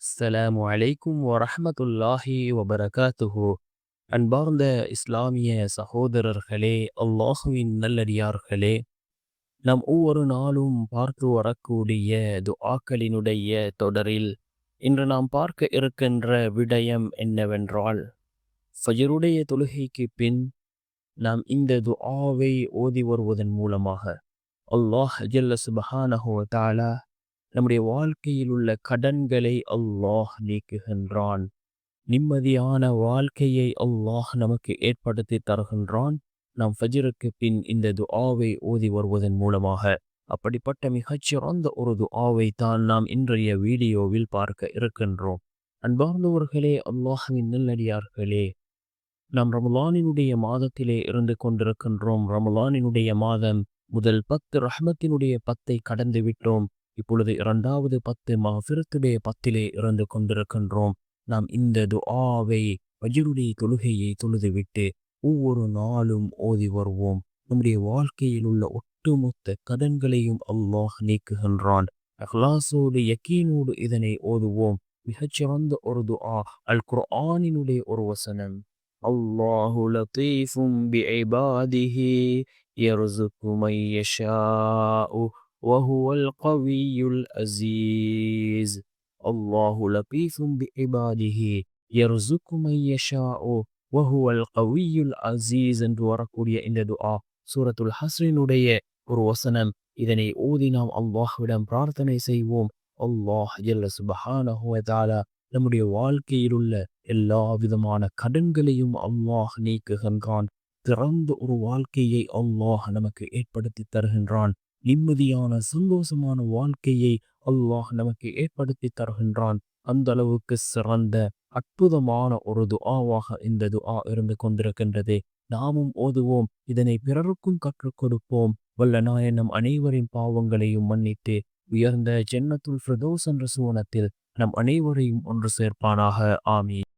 அஸ்ஸலாமு அலைக்கும் வரஹ்மத்துல்லாஹி வபரகாத்துஹு அன்பார்ந்த இஸ்லாமிய சகோதரர்களே அல்லாஹுவின் நல்லடியார்களே நாம் ஒவ்வொரு நாளும் பார்த்து வரக்கூடிய துஆக்களினுடைய தொடரில் இன்று நாம் பார்க்க இருக்கின்ற விடயம் என்னவென்றால் ஃபஜருடைய தொழுகைக்கு பின் நாம் இந்த துஆவை ஓதி வருவதன் மூலமாக அல்லாஹ் ஜல்ல சுபஹானஹோ தாலா நம்முடைய வாழ்க்கையில் உள்ள கடன்களை அல்லாஹ் நீக்குகின்றான். நிம்மதியான வாழ்க்கையை அல்லாஹ் நமக்கு ஏற்படுத்தி தருகின்றான். நாம் ஃபஜிருக்கு பின் இந்த துஆவை ஓதி வருவதன் மூலமாக. அப்படிப்பட்ட மிகச்சிறந்த ஒரு துஆவை தான் நாம் இன்றைய வீடியோவில் பார்க்க இருக்கின்றோம். அன்பார்ந்தவர்களே அல்லாஹ்வின் நல்லடியார்களே நாம் ரமலானினுடைய மாதத்திலே இருந்து கொண்டிருக்கின்றோம். ரமலானினுடைய மாதம் முதல் பத்து ரஹ்மத்தினுடைய பத்தை கடந்து விட்டோம். இப்பொழுது இரண்டாவது பத்து மஃபிரத்துடைய பத்திலே இருந்து கொண்டிருக்கின்றோம் நாம் இந்த துஆவை வஜருடைய தொழுகையை தொழுதுவிட்டு ஒவ்வொரு நாளும் ஓதி வருவோம் நம்முடைய வாழ்க்கையில் உள்ள ஒட்டுமொத்த கடன்களையும் அல்லாஹ் நீக்குகின்றான் அஹ்லாசோடு யக்கீனோடு இதனை ஓதுவோம் மிகச்சிறந்த ஒரு துஆ அல் குர்ஆனினுடைய ஒரு வசனம் அல்லாஹு லத்தீஃபும் பிஇபாதிஹி يرزق من يشاء وهو القوي العزيز الله لطيف بعباده يرزق من يشاء وهو القوي العزيز என்று வரக்கூடிய இந்த துஆ சூரத்துல் ஹஸ்ரினுடைய ஒரு வசனம் இதனை ஓதி நாம் அல்லாஹ்விடம் பிரார்த்தனை செய்வோம் அல்லாஹ் ஜல்ல சுபஹானஹு வ தஆலா நம்முடைய வாழ்க்கையில் உள்ள எல்லா விதமான கடன்களையும் அல்லாஹ் நீக்குகின்றான் திறந்த ஒரு வாழ்க்கையை அல்லாஹ் நமக்கு ஏற்படுத்தி தருகின்றான் நிம்மதியான சந்தோஷமான வாழ்க்கையை அல்லாஹ் நமக்கு ஏற்படுத்தி தருகின்றான். அந்த அளவுக்கு சிறந்த அற்புதமான ஒரு துஆவாக இந்த துஆ இருந்து கொண்டிருக்கின்றது. நாமும் ஓதுவோம் இதனை பிறருக்கும் கற்றுக் கொடுப்போம். வல்ல நாயனம் நம் அனைவரின் பாவங்களையும் மன்னித்து உயர்ந்த ஜென்னத்துல் ஃபிர்தௌஸ் என்ற சுவனத்தில் நம் அனைவரையும் ஒன்று சேர்ப்பானாக. ஆமீன்.